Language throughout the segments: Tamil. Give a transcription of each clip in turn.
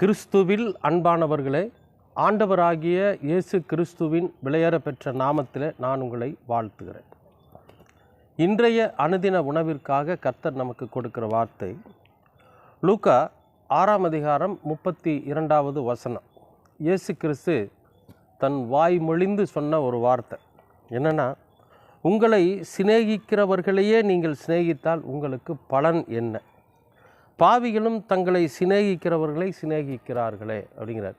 கிறிஸ்துவில் அன்பானவர்களே ஆண்டவராகிய இயேசு கிறிஸ்துவின் விலையேற பெற்ற நாமத்தில் நான் உங்களை வாழ்த்துகிறேன். இன்றைய அனுதின உணவிற்காக கர்த்தர் நமக்கு கொடுக்கிற வார்த்தை லூக்கா ஆறாம் அதிகாரம் முப்பத்தி இரண்டாவது வசனம். இயேசு கிறிஸ்து தன் வாய் மொழிந்து சொன்ன ஒரு வார்த்தை. என்னென்னா உங்களை சிநேகிக்கிறவர்களையே நீங்கள் சிநேகித்தால் உங்களுக்கு பலன் என்ன? பாவிகளும் தங்களை சிநேகிக்கிறவர்களை சிநேகிக்கிறார்களே அப்படிங்கிறார்.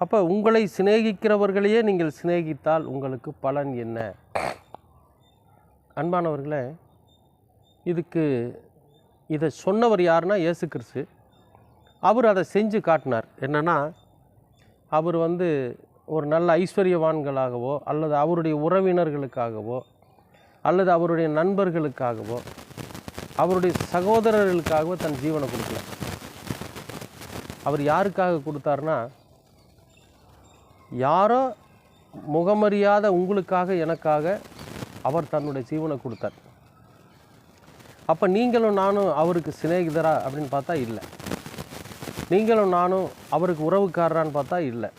அப்போ உங்களை சிநேகிக்கிறவர்களையே நீங்கள் சிநேகித்தால் உங்களுக்கு பலன் என்ன? அன்பானவர்களே இதுக்கு இதை சொன்னவர் யாருன்னா இயேசு கிறிஸ்து. அவர் அதை செஞ்சு காட்டினார். என்னென்னா அவர் வந்து ஒரு நல்ல ஐஸ்வர்யவான்களாகவோ அல்லது அவருடைய உறவினர்களுக்காகவோ அல்லது அவருடைய நண்பர்களுக்காகவோ அவருடைய சகோதரர்களுக்காக தன் ஜீவனை கொடுக்கல அவர் யாருக்காக கொடுத்தாருன்னா யாரோ முகமறியாத உங்களுக்காக எனக்காக அவர் தன்னுடைய ஜீவனை கொடுத்தார். அப்போ நீங்களும் நானும் அவருக்கு சிநேகிதரா அப்படின்னு பார்த்தா இல்லை. நீங்களும் நானும் அவருக்கு உறவுக்காரரான்னு பார்த்தா இல்லை.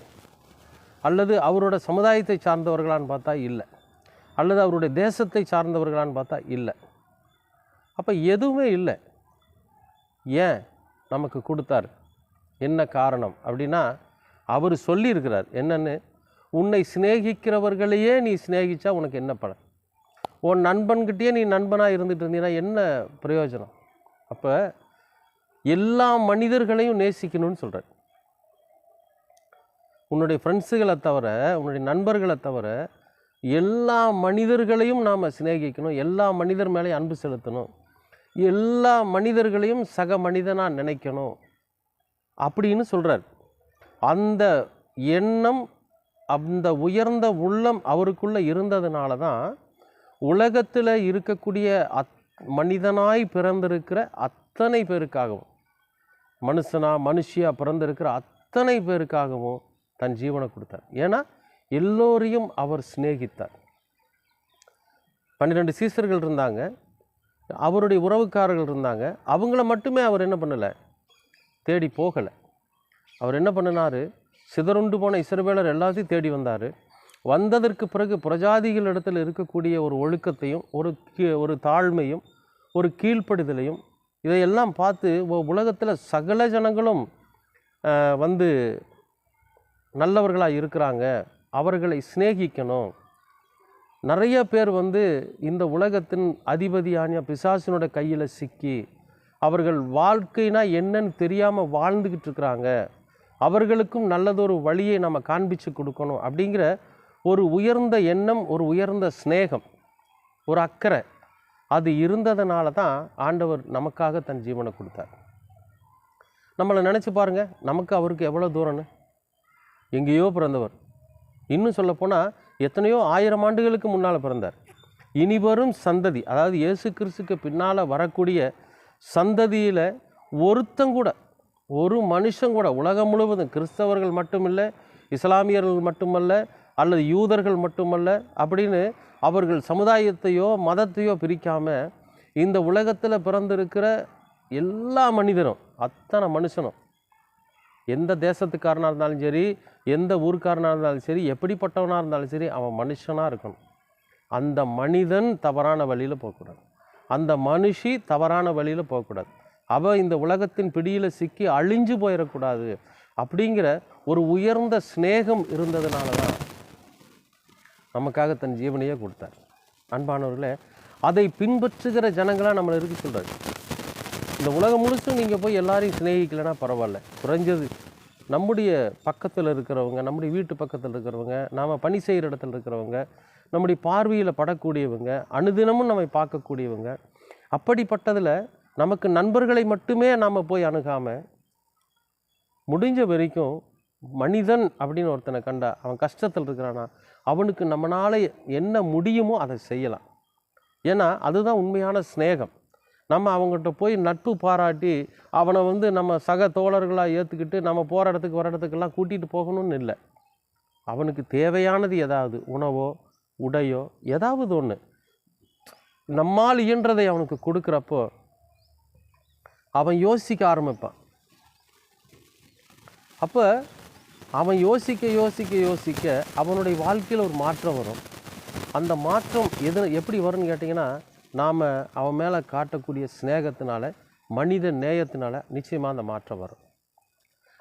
அல்லது அவரோட சமுதாயத்தை சார்ந்தவர்களான்னு பார்த்தா இல்லை. அல்லது அவருடைய தேசத்தை சார்ந்தவர்களான்னு பார்த்தா இல்லை. அப்போ எதுவுமே இல்லை. ஏன்? நமக்கு கொடுத்தார். என்ன காரணம்? அப்படின்னா அவர் சொல்லியிருக்கிறார். என்னென்னு? உன்னை சிநேகிக்கிறவர்களையே நீ சிநேகிச்சா உனக்கு என்ன பலன்? உன் நண்பன்கிட்டயே நீ நண்பனாக இருந்துட்டு இருந்தீங்கன்னா என்ன பிரயோஜனம்? அப்போ எல்லா மனிதர்களையும் நேசிக்கணும்னு சொல்கிறார் உன்னுடைய ஃப்ரெண்ட்ஸுகளை தவிர உன்னுடைய நண்பர்களை தவிர எல்லா மனிதர்களையும் நாம் சிநேகிக்கணும். எல்லா மனிதர் மேலேயும் அன்பு செலுத்தணும். எல்லா மனிதர்களையும் சக மனிதனாக நினைக்கணும் அப்படின்னு சொல்கிறார் அந்த எண்ணம் அந்த உயர்ந்த உள்ளம் அவருக்குள்ளே இருந்ததுனால தான் உலகத்தில் இருக்கக்கூடிய அத் மனிதனாய் பிறந்திருக்கிற அத்தனை பேருக்காகவும் மனுஷனா மனுஷியாக பிறந்திருக்கிற அத்தனை பேருக்காகவும் தன் ஜீவனை கொடுத்தார். ஏன்னா எல்லோரையும் அவர் சிநேகித்தார். பன்னிரெண்டு சீசர்கள் இருந்தாங்க. அவருடைய உறவுக்காரர்கள் இருந்தாங்க. அவங்கள மட்டுமே அவர் என்ன பண்ணலை தேடி போகலை. அவர் என்ன பண்ணினார்? சிதறுண்டு போன இசைவேலர் எல்லாத்தையும் தேடி வந்தார். வந்ததற்கு பிறகு பிரஜாதிகள் இடத்துல இருக்கக்கூடிய ஒரு ஒழுக்கத்தையும் ஒரு ஒரு தாழ்மையும் ஒரு கீழ்ப்படுதலையும் இதையெல்லாம் பார்த்து உலகத்தில் சகல ஜனங்களும் வந்து நல்லவர்களாக இருக்கிறாங்க. அவர்களை சிநேகிக்கணும். நிறைய பேர் வந்து இந்த உலகத்தின் அதிபதியான பிசாசினோட கையில் சிக்கி அவர்கள் வாழ்க்கைனா என்னன்னு தெரியாமல் வாழ்ந்துக்கிட்டு இருக்கிறாங்க. அவர்களுக்கும் நல்லதொரு வழியை நம்ம காண்பிச்சு கொடுக்கணும் அப்படிங்கிற ஒரு உயர்ந்த எண்ணம் ஒரு உயர்ந்த சிநேகம் ஒரு அக்கறை அது இருந்ததுனால தான் ஆண்டவர் நமக்காக தன் ஜீவனை கொடுத்தார். நம்மளை நினச்சி பாருங்க நமக்கு அவருக்கு எவ்வளோ தூரம்னு? எங்கேயோ பிறந்தவர். இன்னும் சொல்லப்போனால் எத்தனையோ ஆயிரம் ஆண்டுகளுக்கு முன்னால் பிறந்தார். இனி வரும் சந்ததி அதாவது இயேசு கிறிஸ்துக்கு பின்னால் வரக்கூடிய சந்ததியில் ஒருத்தங்கூட ஒரு மனுஷன் கூட உலகம் முழுவதும் கிறிஸ்தவர்கள் மட்டுமல்ல இஸ்லாமியர்கள் மட்டுமல்ல அல்லது யூதர்கள் மட்டுமல்ல அப்படின்னு அவர்கள் சமுதாயத்தையோ மதத்தையோ பிரிக்காமல் இந்த உலகத்தில் பிறந்திருக்கிற எல்லா மனிதரும் அத்தனை மனுஷனும் எந்த தேசத்துக்காரனாக இருந்தாலும் சரி எந்த ஊர்க்காரனாக இருந்தாலும் சரி எப்படிப்பட்டவனாக இருந்தாலும் சரி அவன் மனுஷனாக இருக்கணும். அந்த மனிதன் தவறான வழியில் போகக்கூடாது. அந்த மனுஷி தவறான வழியில் போகக்கூடாது. அவள் இந்த உலகத்தின் பிடியில் சிக்கி அழிஞ்சு போயிடக்கூடாது அப்படிங்கிற ஒரு உயர்ந்த சிநேகம் இருந்ததுனால தான் நமக்காக தன் ஜீவனையே கொடுத்தார். அன்பானவர்களே அதை பின்பற்றுகிற ஜனங்களாக நம்மளை இருக்க சொல்கிறார் இந்த உலகம் முழுசும் நீங்கள் போய் எல்லாரையும் சிநேகிக்கலைன்னா பரவாயில்ல. குறைஞ்சது நம்முடைய பக்கத்தில் இருக்கிறவங்க நம்முடைய வீட்டு பக்கத்தில் இருக்கிறவங்க நாம் பணி செய்கிற இடத்துல இருக்கிறவங்க நம்முடைய பார்வையில் படக்கூடியவங்க அனுதினமும் நம்மை பார்க்கக்கூடியவங்க அப்படிப்பட்டதில் நமக்கு நண்பர்களை மட்டுமே நாம் போய் அணுகாமல் முடிஞ்ச வரைக்கும் மனிதன் அப்படின்னு ஒருத்தனை கண்டா அவன் கஷ்டத்தில் இருக்கிறானா அவனுக்கு நம்மளால் என்ன முடியுமோ அதை செய்யலாம். ஏன்னா அதுதான் உண்மையான சிநேகம். நம்ம அவங்ககிட்ட போய் நட்பு பாராட்டி அவனை வந்து நம்ம சக தோழர்களாக ஏற்றுக்கிட்டு நம்ம போகிற இடத்துக்கு வர இடத்துக்கெல்லாம் கூட்டிகிட்டு போகணும்னு இல்லை. அவனுக்கு தேவையானது ஏதாவது உணவோ உடையோ ஏதாவது ஒன்று நம்மால் இயன்றதை அவனுக்கு கொடுக்குறப்போ அவன் யோசிக்க ஆரம்பிப்பான். அப்போ அவன் யோசிக்க யோசிக்க யோசிக்க அவனுடைய வாழ்க்கையில் ஒரு மாற்றம் வரும். அந்த மாற்றம் எது எப்படி வரும்னு கேட்டிங்கன்னா நாம் அவன் மேலே காட்டக்கூடிய ஸ்நேகத்தினால மனித நேயத்தினால நிச்சயமாக அந்த மாற்றம் வரும்.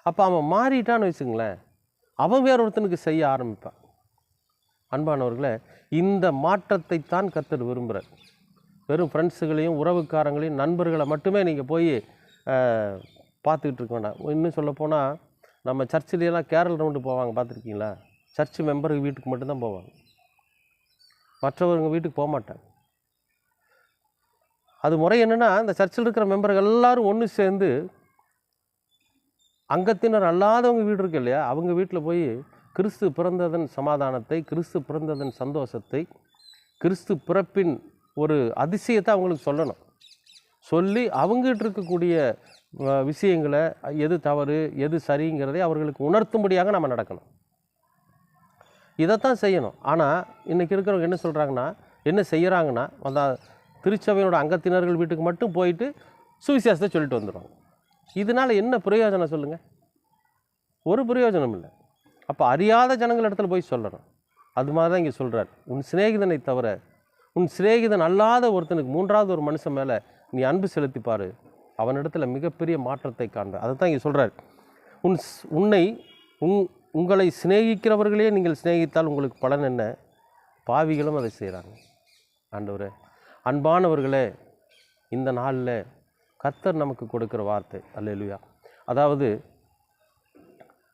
அப்போ அவன் மாறிட்டான்னு வச்சுங்களேன் அவன் வேற ஒருத்தனுக்கு செய்ய ஆரம்பிப்பான். அன்பானவர்களே இந்த மாற்றத்தை தான் கத்தர் விரும்புகிறார் வெறும் ஃப்ரெண்ட்ஸுகளையும் உறவுக்காரங்களையும் நண்பர்களை மட்டுமே நீங்கள் போய் பார்த்துக்கிட்டு இருக்க வேண்டாம். இன்னும் சொல்லப்போனால் நம்ம சர்ச்சிலையெல்லாம் கேரள் ரவுண்டு போவாங்க பார்த்துருக்கீங்களா? சர்ச் மெம்பருக்கு வீட்டுக்கு மட்டும்தான் போவாங்க. மற்றவங்க வீட்டுக்கு போக மாட்டாங்க அது முறை என்னென்னா இந்த சர்ச்சில் இருக்கிற மெம்பர்கள் எல்லாரும் ஒன்று சேர்ந்து அங்கத்தினர் அல்லாதவங்க வீடு இருக்கு இல்லையா அவங்க வீட்டில் போய் கிறிஸ்து பிறந்ததன் சமாதானத்தை கிறிஸ்து பிறந்ததன் சந்தோஷத்தை கிறிஸ்து பிறப்பின் ஒரு அதிசயத்தை அவங்களுக்கு சொல்லணும். சொல்லி அவங்ககிட்ட இருக்கக்கூடிய விஷயங்களை எது தவறு எது சரிங்கிறதை அவர்களுக்கு உணர்த்தும்படியாக நம்ம நடக்கணும். இதைத்தான் செய்யணும். ஆனால் இன்றைக்கி இருக்கிறவங்க என்ன சொல்கிறாங்கன்னா என்ன செய்கிறாங்கன்னா அந்த திருச்சபையோட அங்கத்தினர்கள் வீட்டுக்கு மட்டும் போயிட்டு சுவிசேஷத்தை சொல்லிட்டு வந்துடுவாங்க இதனால் என்ன பிரயோஜனம் சொல்லுங்கள் ஒரு பிரயோஜனம் இல்லை. அப்போ அறியாத ஜனங்கள் இடத்துல போய் சொல்லணும். அது மாதிரி தான் இங்கே சொல்கிறார் உன் சிநேகிதனை தவிர உன் சிநேகிதன் அல்லாத ஒருத்தனுக்கு மூன்றாவது ஒரு மனுஷன் மேலே நீ அன்பு செலுத்திப்பார் அவனிடத்தில் மிகப்பெரிய மாற்றத்தை காண்ப அதை தான் இங்கே சொல்கிறார் உன் உன்னை உங் உங்களை சிநேகிக்கிறவர்களே நீங்கள் சிநேகித்தால் உங்களுக்கு பலன் என்ன? பாவிகளும் அதை செய்கிறாங்க ஆண்டவரே அன்பானவர்களே இந்த நாளில் கர்த்தர் நமக்கு கொடுக்குற வார்த்தை அல்லா அதாவது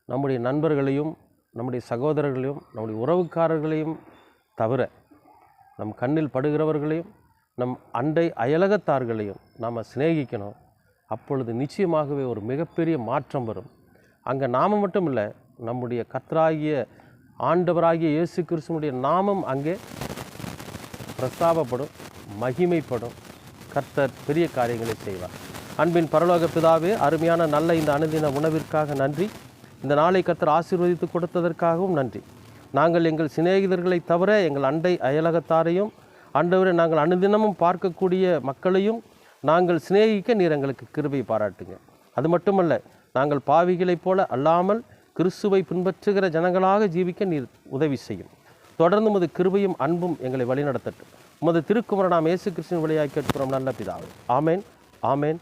நம்முடைய நண்பர்களையும் நம்முடைய சகோதரர்களையும் நம்முடைய உறவுக்காரர்களையும் தவிர நம் கண்ணில் படுகிறவர்களையும் நம் அண்டை அயலகத்தார்களையும் நாம் சிநேகிக்கணும். அப்பொழுது நிச்சயமாகவே ஒரு மிகப்பெரிய மாற்றம் வரும். அங்கே நாம மட்டும் இல்லை நம்முடைய கத்தராகிய ஆண்டவராகிய இயேசு கிறிஸ்துவனுடைய நாமம் அங்கே பிரஸ்தாபப்படும். மகிமைப்படும். கர்த்தர் பெரிய காரியங்களை செய்வார். அன்பின் பரலோக பிதாவே அருமையான நல்ல இந்த அனுதின உணவிற்காக நன்றி. இந்த நாளை கர்த்தர் ஆசீர்வதித்து கொடுத்ததற்காகவும் நன்றி. நாங்கள் எங்கள் சிநேகிதர்களை தவிர எங்கள் அண்டை அயலகத்தாரையும் அண்டவரை நாங்கள் அனுதினமும் பார்க்கக்கூடிய மக்களையும் நாங்கள் சிநேகிக்க நீர் எங்களுக்கு கிருபை பாராட்டுங்க. அது மட்டுமல்ல நாங்கள் பாவிகளைப் போல அல்லாமல் கிறிஸ்துவை பின்பற்றுகிற ஜனங்களாக ஜீவிக்க நீர் உதவி செய்யும். தொடர்ந்து உமது கிருபையும் அன்பும் எங்களை வழிநடத்தட்டும். உமது திருக்குமரனாம் இயேசு கிறிஸ்துவின் வழியாய் கேட்கிறோம் நல்ல பிதாவே. ஆமேன் ஆமேன்.